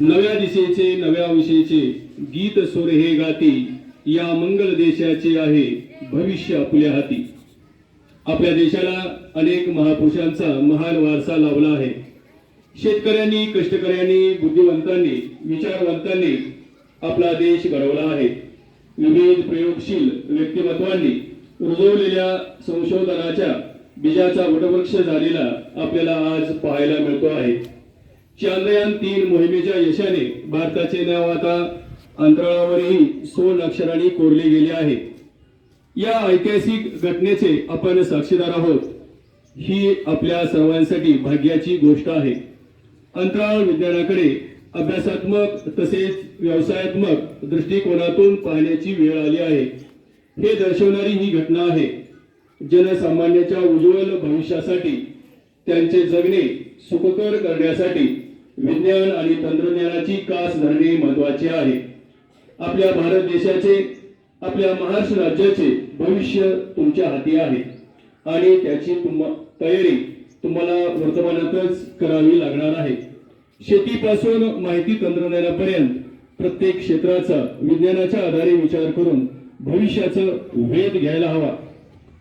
नव्या दिशेचे नव्या विषयीचे गीत सुर हे गाती या मंगल देशाचे आहे भविष्य आपल्या हाती. आपल्या देशाला अनेक महापुरुषांचा महान वारसा लावला आहे. शेतकऱ्यांनी कष्टकऱ्यांनी बुद्धिवंतांनी विचारवंतांनी आपला देश घडवला आहे. विविध प्रयोगशील व्यक्तिमत्वांनी रुजवलेल्या संशोधनाच्या बीजाचा वटवृक्ष झालेला आपल्याला आज पाहायला मिळतो आहे. चांद्रयान तीन मोहिमेच्या यशाने भारताचे नाव आता अंतराळावरही सोन अक्षरांनी कोरले गेले आहे. या ऐतिहासिक घटनेचे आपण साक्षीदार आहोत. ही आपल्या सर्वांसाठी भाग्याची गोष्ट आहे. अंतराळ विज्ञानाकडे अभ्यासात्मक तसेच व्यवसायात्मक दृष्टिकोनातून पाहण्याची वेळ आली आहे. हे दर्शवणारी ही घटना आहे. जनसामान्याच्या उज्ज्वल भविष्यासाठी त्यांचे जगणे सुखकर करण्यासाठी विज्ञान आणि तंत्रज्ञानाची कास धरणे महत्त्वाचे आहे. आपल्या भारत देशाचे आपल्या महाराष्ट्र राज्याचे भविष्य तुमच्या हाती आहे. आणि त्याची तयारी तुम्हाला वर्तमानातच करावी लागणार आहे. शेतीपासून माहिती तंत्रज्ञानापर्यंत प्रत्येक क्षेत्राचा विज्ञानाच्या आधारे विचार करून भविष्याचं वेध घ्यायला हवा.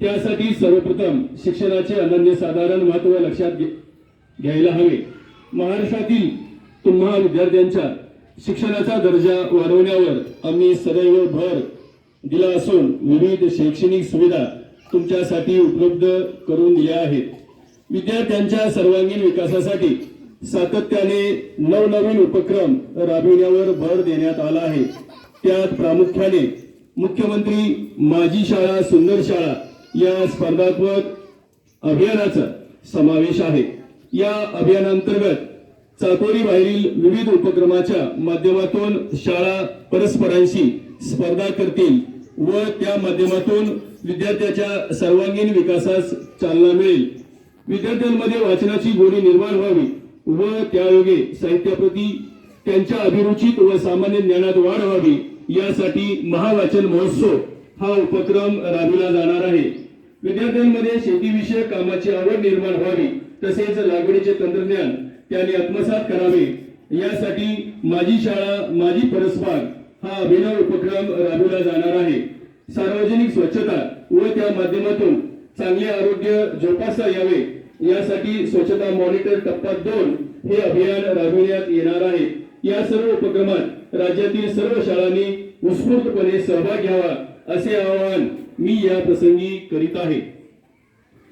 त्यासाठी सर्वप्रथम शिक्षणाचे अनन्यसाधारण महत्त्व लक्षात घे- घ्यायला हवे. महाराष्ट्रातील तुम्हा विद्यार्थ्यांच्या शिक्षणाचा दर्जा वाढवण्यावर आम्ही सदैव भर दिला असून विविध शैक्षणिक सुविधा तुमच्यासाठी उपलब्ध करून दिल्या आहेत. विद्यार्थ्यांच्या सर्वांगीण विकासासाठी सातत्याने नवनवीन उपक्रम राबविण्यावर भर देण्यात आला आहे. त्यात प्रामुख्याने मुख्यमंत्री माझी शाळा सुंदर शाळा या स्पर्धात्मक अभियानाचा समावेश आहे. या अभियानांतर्गत चाकोरी बाहेरील विविध उपक्रमाच्या माध्यमातून शाळा परस्परांशी स्पर्धा करतील व त्या माध्यमातून विद्यार्थ्याच्या सर्वांगीण विकासास चालना मिळेल. विद्यार्थ्यांमध्ये वाचनाची गोडी निर्माण व्हावी व त्यायोगे साहित्याप्रती त्यांच्या अभिरुचीत व सामान्य ज्ञानात वाढ व्हावी यासाठी महावाचन महोत्सव हा उपक्रम राबविला जाणार आहे. विद्यार्थ्यांमध्ये शेतीविषयक कामाची आवड निर्माण व्हावी. तसेच लागवडीचे तंत्रज्ञान त्यांनी आत्मसात करावे. यासाठी माझी शाळा माझी परसबाग हा अभिनव उपक्रम राबविला जाणार आहे. सार्वजनिक स्वच्छता व त्या माध्यमातून चांगले आरोग्य जोपासता यावे. यासाठी स्वच्छता मॉनिटर टप्पा दोन हे अभियान राबविण्यात येणार आहे. या सर्व उपक्रमात राज्यातील सर्व शाळांनी उत्स्फूर्तपणे सहभाग घ्यावा असे आवाहन मी या प्रसंगी करीत आहे.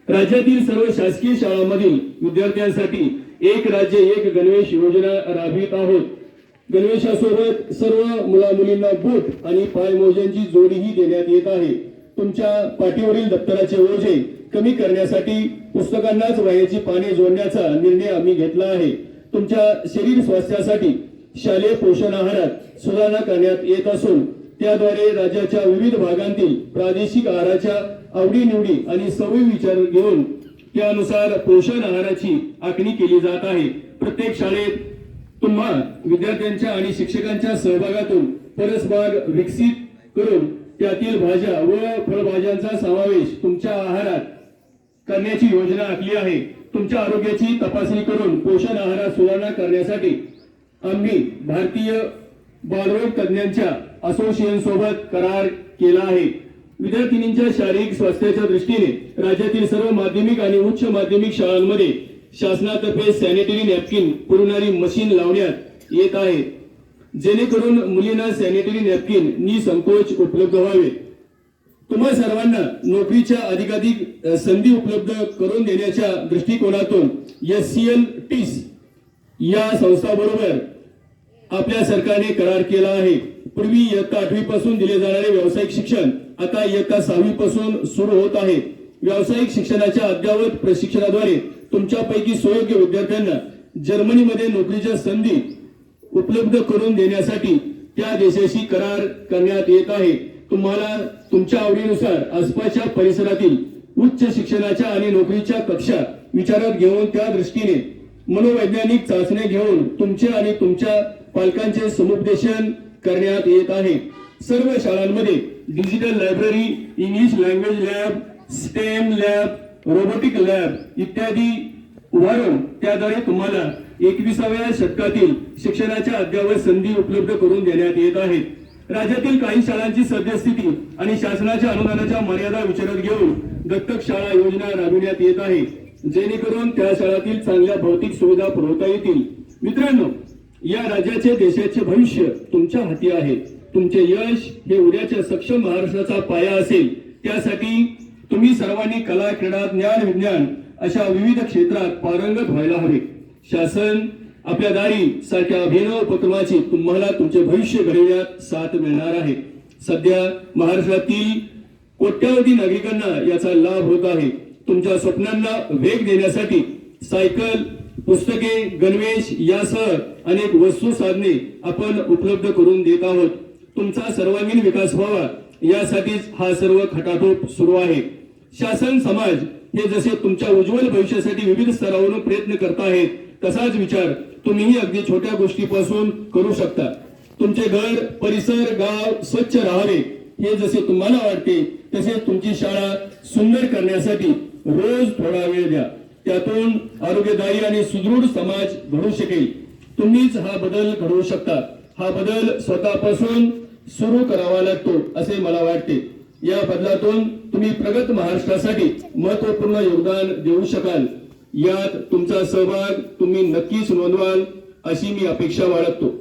राज्यातील सर्व शासकीय शाळांमधील विद्यार्थ्यांसाठी एक राज्य एक गणवेश योजना राबवित आहोत. गणवेशासोबत सर्व मुला मुलींना बूट आणि पायमोज्यांची जोडीही देण्यात येत आहे. तुमच्या पाठीवरील दप्तराचे ओझे कमी करण्यासाठी पुस्तकांनाच वयाची पाने जोडण्याचा निर्णय आम्ही घेतला आहे. तुमच्या शरीर स्वास्थ्यासाठी शालेय पोषण आहारात सुधारणा करण्यात येत असून त्याद्वारे राज्याच्या विविध भागांतील प्रादेशिक आहाराच्या आवडीनिवडी आणि सवयी विचार घेऊन त्यानुसार पोषण आहाराची आखणी केली जात आहे. प्रत्येक शाळेत तुम्हा विद्यार्थ्यांच्या आणि शिक्षकांच्या सहभागातून परसबाग विकसित करून त्यातील भाज्या व फळभाज्यांचा समावेश तुमच्या आहारात करण्याची योजना आखली आहे. तुमच्या आरोग्याची तपासणी करून पोषण आहारात सुधारणा करण्यासाठी आम्ही भारतीय बालरोग तज्ञांच्या असोसिएशन सोबत करार केला आहे. विद्यार्थिनींच्या शारीरिक स्वास्थ्याच्या दृष्टीने राज्यातील सर्व माध्यमिक आणि उच्च माध्यमिक शाळांमध्ये शासनातर्फे सॅनिटरी नॅपकिन पुरवणारी मशीन लावण्यात येत आहे. जेणेकरून मुलींना सॅनिटरी नॅपकिन निसंकोच उपलब्ध व्हावे. तुम्हा सर्वांना नोकरीच्या अधिकाधिक संधी उपलब्ध करून देण्याच्या दृष्टिकोनातून एस सी एल टीस या संस्थाबरोबर आपल्या सरकारने करार केला आहे. पूर्वी इयत्ता आठवी पासून दिले जाणारे व्यावसायिक शिक्षण आता इयत्ता सहावी पासून सुरू होत आहे. व्यावसायिक शिक्षणाच्या अद्ययावत प्रशिक्षणाद्वारे तुमच्यापैकी सुयोग्य विद्यार्थ्यांना जर्मनीमध्ये नोकरीच्या संधी उपलब्ध करून देण्यासाठी त्या देशाशी करार करण्यात येत आहे. तुम्हाला तुमच्या आवडीनुसार आसपासच्या परिसरातील उच्च शिक्षणाच्या आणि नोकरीच्या कक्षा विचारात घेऊन त्या दृष्टीने मनोवैज्ञानिक चाचण्या घेऊन तुमचे आणि तुमच्या पालकांचे समुपदेशन करण्यात येत आहे. सर्व शाळांमध्ये digital library English language lab STEM lab robotic lab इत्यादी उभारून त्याद्वारे तुम्हाला एकविसाव्या शतकातील शिक्षणाच्या अद्ययावत संधी उपलब्ध करून देण्यात येत आहेत राज्यातील काही शाळांची सद्यस्थिती आणि शासनाच्या अनुदानाच्या मर्यादा विचारात घेऊन दत्तक शाळा योजना राबविण्यात येत आहे. जेणेकरून त्या शाळातील चांगल्या भौतिक सुविधा पुरवता येतील. मित्रांनो या राज्याचे देशाचे भविष्य तुमच्या हाती आहे. तुमचे यश हे उद्याच्या सक्षम महाराष्ट्राचा पाया असेल. त्यासाठी तुम्ही सर्वांनी कला क्रीडा ज्ञान विज्ञान अशा विविध क्षेत्रात पारंगत व्हायला हवे. शासन आपल्या दारी सारख्या अभिनव उपक्रमाची तुम्हाला तुमचे भविष्य घडविण्यात साथ मिळणार आहे. सध्या महाराष्ट्रातील कोट्यावधी नागरिकांना याचा लाभ होत आहे. तुमच्या स्वप्नांना वेग देण्यासाठी सायकल पुस्तके गणवेश यासह अनेक वस्तू साधने आपण उपलब्ध करून देत आहोत. तुमचा सर्वांगीण विकास व्हावा यासाठीच हा सर्व खटाटोप सुरू आहे. शासन समाज हे जसे तुमच्या उज्ज्वल भविष्यासाठी विविध स्तरावरून प्रयत्न करत आहेत तसाच विचार तुम्हीही अगदी छोट्या गोष्टीपासून करू शकता. तुमचे घर परिसर गाव स्वच्छ राहावे हे जसे तुम्हाला वाटते तसे तुमची शाळा सुंदर करण्यासाठी रोज थोडा वेळ द्या. त्यातून आरोग्यदायी आणि सुदृढ समाज घडू शकेल. तुम्हीच हा बदल घडवू शकता. हा बदल स्वतःपासून सुरू करावा लागतो असे मला वाटते. या बदलातून तुम्ही प्रगत महाराष्ट्रासाठी महत्त्वपूर्ण योगदान देऊ शकाल. यात तुमचा सहभाग तुम्ही नक्कीच नोंदवाल अशी मी अपेक्षा बाळगतो.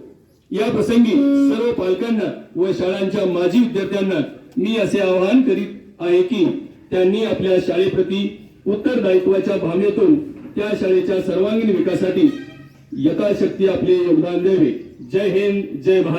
या प्रसंगी सर्व पालकांना व शाळांच्या माजी विद्यार्थ्यांना मी असे आवाहन करीत आहे की त्यांनी आपल्या शाळेप्रती उत्तरदायित्वाच्या भावनेतून त्या शाळेच्या सर्वांगीण विकासासाठी यथाशक्ती आपले योगदान द्यावे. जय हिंद जय भारत.